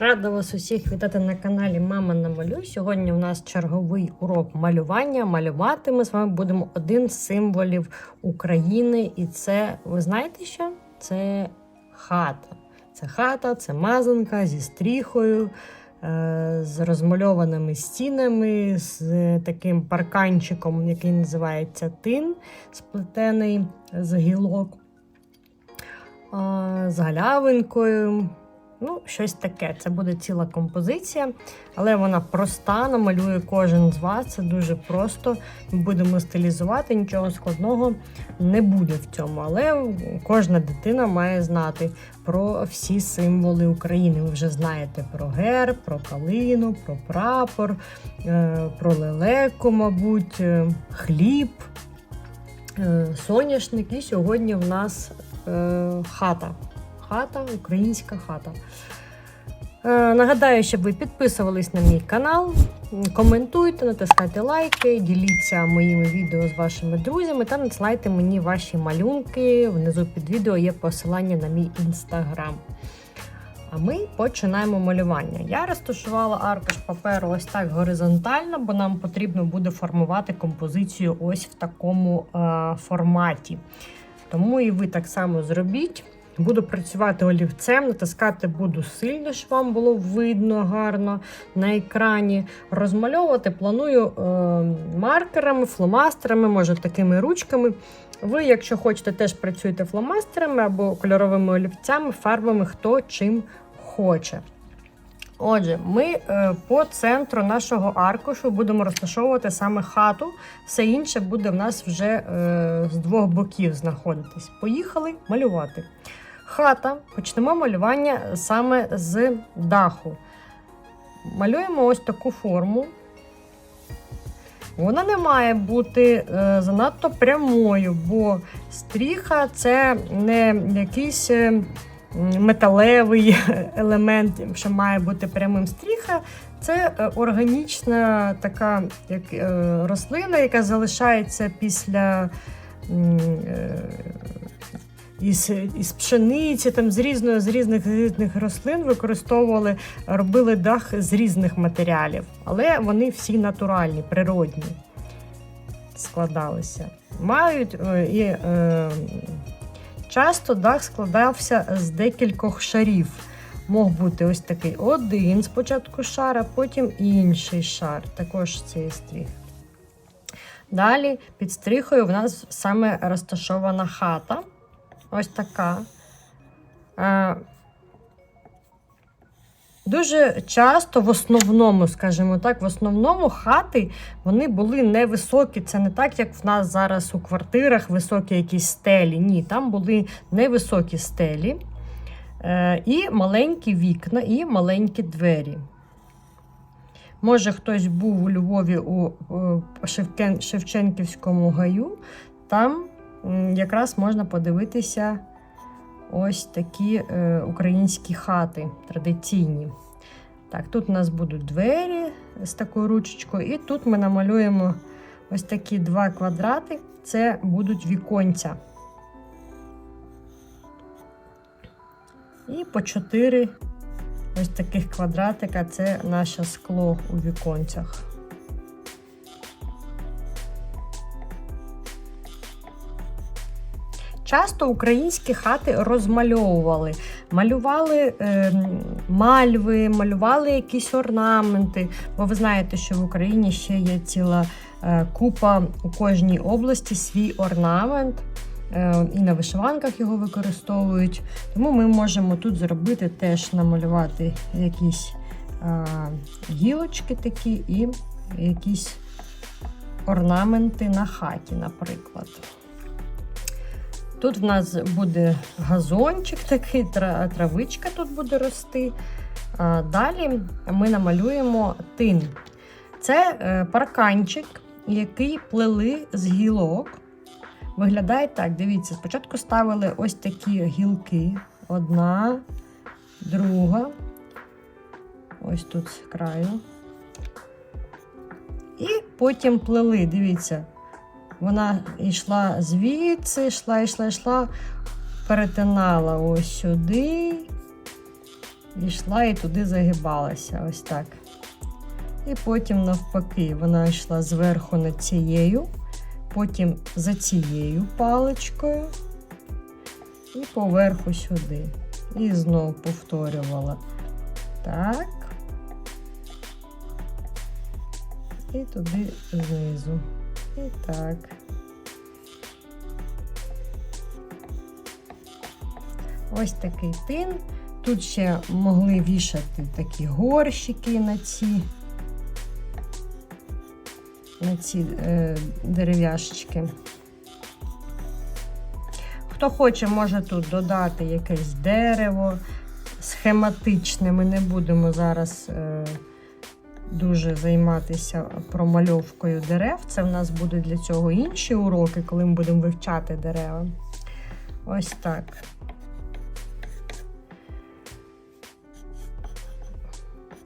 Рада вас усіх вітати на каналі Мама намалюй. Сьогодні у нас черговий урок малювання. Малювати ми з вами будемо один з символів України. І це, ви знаєте що? Це хата. Це хата, це мазанка зі стріхою, е, з розмальованими стінами, з таким парканчиком, який називається тин, сплетений з гілок, е, з галявинкою. Ну, щось таке. Це буде ціла композиція, але вона проста, намалює кожен з вас. Це дуже просто. Будемо стилізувати, нічого складного не буде в цьому. Але кожна дитина має знати про всі символи України. Ви вже знаєте про герб, про калину, про прапор, е, про лелеку, мабуть, е, хліб, е, соняшник. І сьогодні в нас хата хата, українська хата. Е, нагадаю, щоб ви підписувались на мій канал, коментуйте, натискайте лайки, діліться моїми відео з вашими друзями та надсилайте мені ваші малюнки. Внизу під відео є посилання на мій інстаграм. А ми починаємо малювання. Я розташувала аркуш паперу ось так горизонтально, бо нам потрібно буде формувати композицію ось в такому е, форматі. Тому і ви так само зробіть. Буду працювати олівцем, натискати буду сильно, щоб вам було видно гарно на екрані. Розмальовувати планую е, маркерами, фломастерами, може такими ручками. Ви, якщо хочете, теж працюєте фломастерами або кольоровими олівцями, фарбами, хто чим хоче. Отже, ми е, по центру нашого аркушу будемо розташовувати саме хату, все інше буде в нас вже е, з двох боків знаходитись. Поїхали малювати. Хата. Почнемо малювання саме з даху. Малюємо ось таку форму. Вона не має бути е, занадто прямою, бо стріха це не якийсь е, металевий елемент, що має бути прямим стріха. Це е, органічна така як, рослина, яка залишається після. Е, із із пшениці, там з різної з різних різних рослин використовували, робили дах з різних матеріалів, але вони всі натуральні, природні складалися. Мають е, і е, часто дах складався з декількох шарів. Мог бути ось такий один спочатку шар, а потім інший шар, також цей стріх. Далі під стріхою в нас саме розташована хата. Ось така. Е, Дуже часто, в основному, скажімо так, в основному хати вони були невисокі. Це не так, як в нас зараз у квартирах високі якісь стелі. Ні, там були невисокі стелі, е, і маленькі вікна, і маленькі двері. Може, хтось був у Львові у Шевченківському гаю, там якраз можна подивитися ось такі е, українські хати традиційні. Так, Тут у нас будуть двері з такою ручечкою, і тут ми намалюємо ось такі два квадрати це будуть віконця. І по чотири ось таких квадратика це наше скло у віконцях. Часто українські хати розмальовували, малювали е, мальви, малювали якісь орнаменти. Бо ви знаєте, що в Україні ще є ціла е, купа у кожній області свій орнамент. Е, і на вишиванках його використовують. Тому ми можемо тут зробити теж намалювати якісь е, гілочки такі і якісь орнаменти на хаті, наприклад. Тут в нас буде газончик, такий травичка тут буде рости. Далі ми намалюємо тин. Це е, парканчик, який плели з гілок. Виглядає так, дивіться, спочатку ставили ось такі гілки. Одна, друга, ось тут з краю. І потім плели, дивіться. Вона йшла звідси, йшла, йшла, йшла, перетинала ось сюди. йшла і туди загибалася. Ось так. І потім, навпаки, вона йшла зверху над цією, потім за цією паличкою і поверху сюди. І знову повторювала. Так. І туди знизу. І так. Ось такий тин. Тут ще могли вішати такі горщики на ці, на ці е, дерев'яшечки. Хто хоче, може тут додати якесь дерево схематичне. Ми не будемо зараз е, дуже займатися промальовкою дерев. Це в нас будуть для цього інші уроки, коли ми будемо вивчати дерева. Ось так.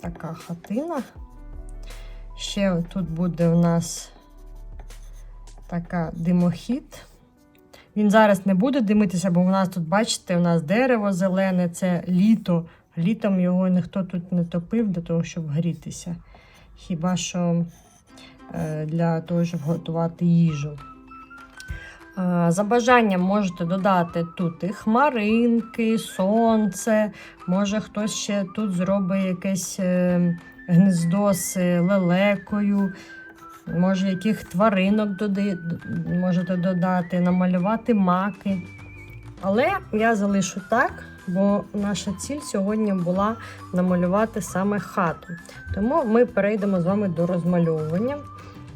Така хатина. Ще тут буде у нас така димохід. Він зараз не буде димитися, бо у нас тут, бачите, у нас дерево зелене, це літо. Літом його ніхто тут не топив для того, щоб грітися. Хіба що е, для того, щоб готувати їжу. За бажанням можете додати тут і хмаринки, сонце. Може хтось ще тут зробить якесь е, гнездо з лелекою. Може, яких тваринок можете додати, намалювати маки. Але я залишу так, бо наша ціль сьогодні була намалювати саме хату. Тому ми перейдемо з вами до розмальовування.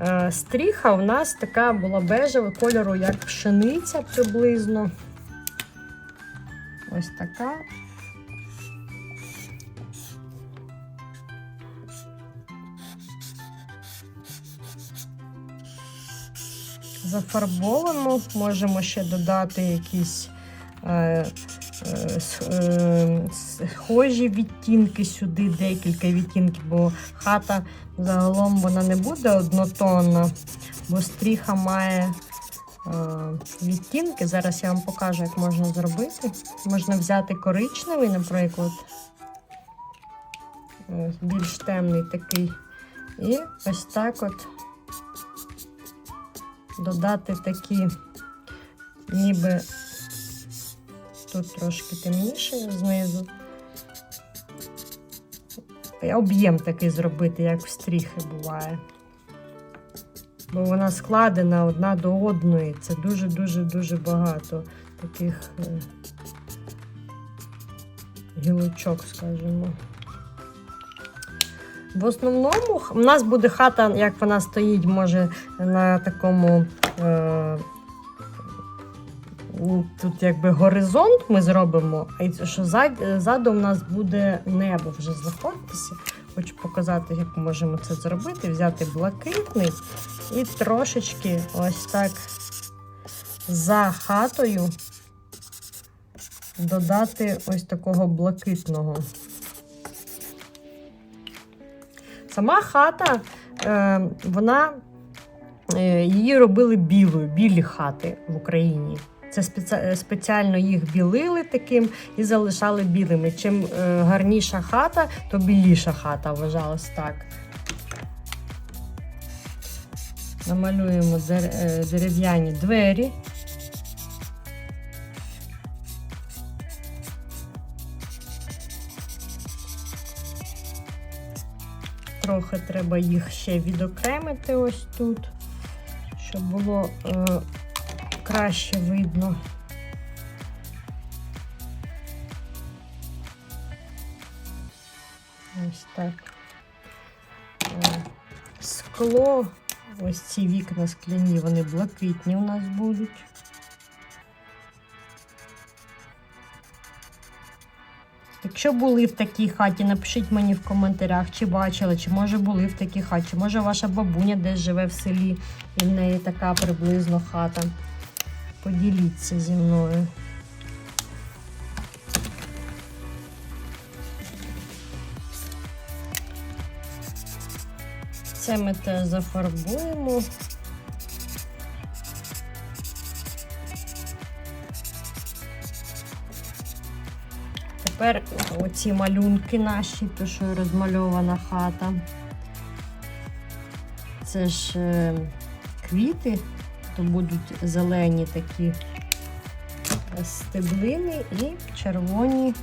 Е, Стріха у нас така була бежева кольору, як пшениця приблизно. Ось така. Зафарбовуємо, можемо ще додати якісь е, схожі відтінки сюди, декілька відтінків, бо хата загалом вона не буде однотонна, бо стріха має е, відтінки. Зараз я вам покажу, як можна зробити. Можна взяти коричневий, наприклад, е, більш темний такий. І ось так от додати такі, ніби тут трошки темніше знизу. Об'єм такий зробити, як в стріхи буває. Бо вона складена одна до одної. Це дуже-дуже-дуже багато таких е, гілочок, скажімо. В основному у нас буде хата, як вона стоїть, може на такому. Е, тут якби горизонт ми зробимо, а що зад- ззаду у нас буде небо вже знаходитися. Хочу показати, як ми можемо це зробити. Взяти блакитний і трошечки ось так за хатою додати ось такого блакитного. Сама хата, е, вона е, її робили білою, білі хати в Україні. Це спеці- спеціально їх білили таким і залишали білими. Чим е, гарніша хата, то біліша хата вважалась так. Намалюємо е, дерев'яні двері. Трохи треба їх ще відокремити ось тут, щоб було е, краще видно. Ось так. Е, Скло, ось ці вікна скляні, вони блакитні у нас будуть. Якщо були в такій хаті, напишіть мені в коментарях, чи бачили, чи може були в такій хаті, чи може ваша бабуня десь живе в селі і в неї така приблизно хата. Поділіться зі мною. Це ми теж зафарбуємо. Тепер оці малюнки наші, то що розмальована хата. Це ж е, квіти, то будуть зелені такі стеблини і червоні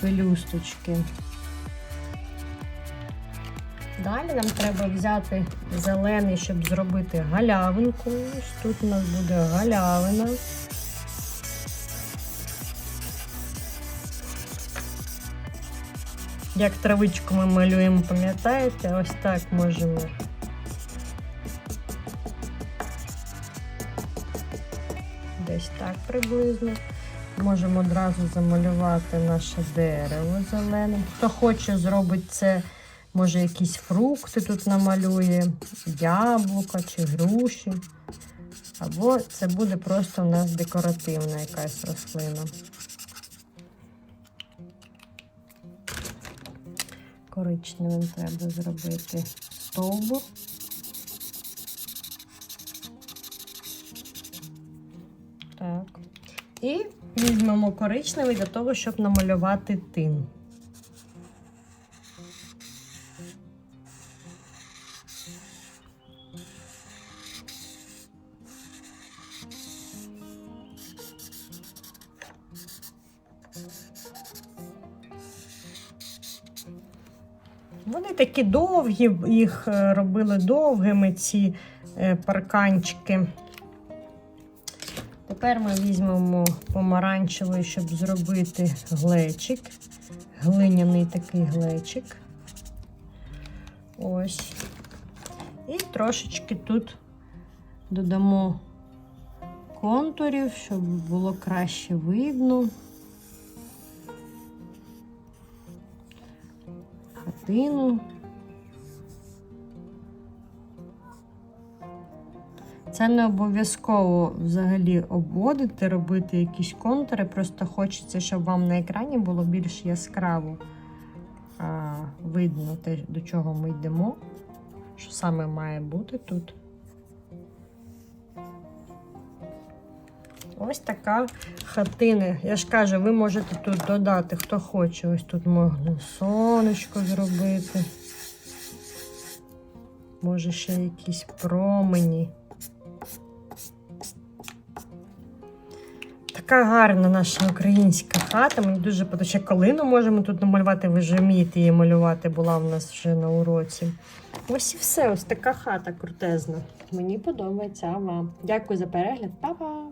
пелюсточки. Далі нам треба взяти зелений, щоб зробити галявинку. Ось тут у нас буде галявина. Як травичку ми малюємо, пам'ятаєте? Ось так можемо. Десь так приблизно. Можемо одразу замалювати наше дерево зеленим. Хто хоче зробить це, може якісь фрукти тут намалює, яблука чи груші. Або це буде просто у нас декоративна якась рослина. Коричневим треба зробити стовбур. І візьмемо коричневий для того, щоб намалювати тин. Вони такі довгі, їх е, робили довгими, ці е, парканчики. Тепер ми візьмемо помаранчевий, щоб зробити глечик. Глиняний такий глечик. Ось. І трошечки тут додамо контурів, щоб було краще видно. Хатину. Це не обов'язково взагалі обводити, робити якісь контури. Просто хочеться, щоб вам на екрані було більш яскраво а, видно те, до чого ми йдемо, що саме має бути тут. Ось така хатина. Я ж кажу, ви можете тут додати, хто хоче. Ось тут можна сонечко зробити. Може ще якісь промені. Така гарна наша українська хата. Мені дуже подобається. Калину можемо тут намалювати, ви ж вмієте її малювати, була в нас вже на уроці. Ось і все, ось така хата крутезна. Мені подобається а вам. Дякую за перегляд, Па-па!